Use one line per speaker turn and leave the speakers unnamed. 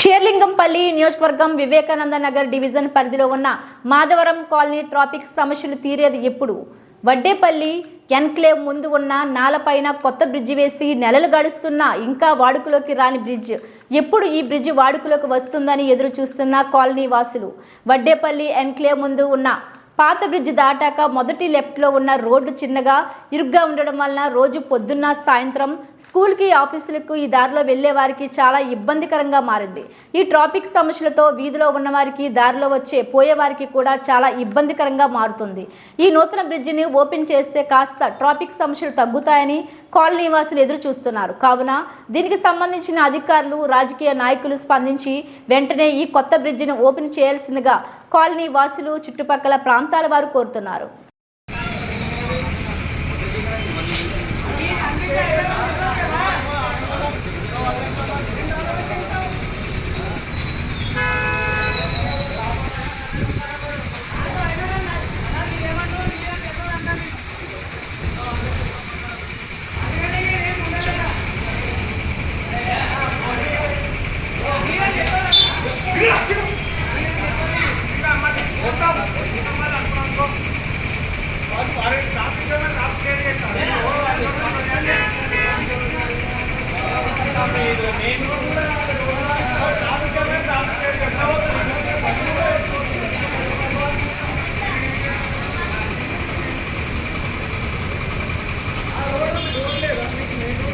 షేర్లింగంపల్లి నియోజకవర్గం వివేకానంద నగర్ డివిజన్ పరిధిలో ఉన్న మాధవరం కాలనీ ట్రాఫిక్ సమస్యలు తీరేది ఎప్పుడు? వడ్డేపల్లి ఎన్క్లేవ్ ముందు ఉన్న నాలపైన కొత్త బ్రిడ్జి వేసి నెలలు గడుస్తున్నా ఇంకా వాడుకలోకి రాని బ్రిడ్జ్. ఎప్పుడు ఈ బ్రిడ్జ్ వాడుకలోకి వస్తుందని ఎదురు చూస్తున్న కాలనీ వాసులు. వడ్డేపల్లి ఎన్క్లేవ్ ముందు ఉన్న పాత బ్రిడ్జ్ దాటాక మొదటి లెఫ్ట్లో ఉన్న రోడ్డు చిన్నగా ఇరుగ్గా ఉండడం వలన రోజు పొద్దున్న సాయంత్రం స్కూల్కి ఆఫీసులకు ఈ దారిలో వెళ్ళే వారికి చాలా ఇబ్బందికరంగా మారింది. ఈ ట్రాఫిక్ సమస్యలతో వీధిలో ఉన్నవారికి దారిలో వచ్చే పోయే వారికి కూడా చాలా ఇబ్బందికరంగా మారుతుంది. ఈ నూతన బ్రిడ్జిని ఓపెన్ చేస్తే కాస్త ట్రాఫిక్ సమస్యలు తగ్గుతాయని కాలనీ నివాసులు ఎదురు చూస్తున్నారు. కావున దీనికి సంబంధించిన అధికారులు రాజకీయ నాయకులు స్పందించి వెంటనే ఈ కొత్త బ్రిడ్జిని ఓపెన్ చేయాల్సిందిగా కాలనీ వాసులు చుట్టుపక్కల ప్రాంతాల వారు కోరుతున్నారు. இருக்கிறோமே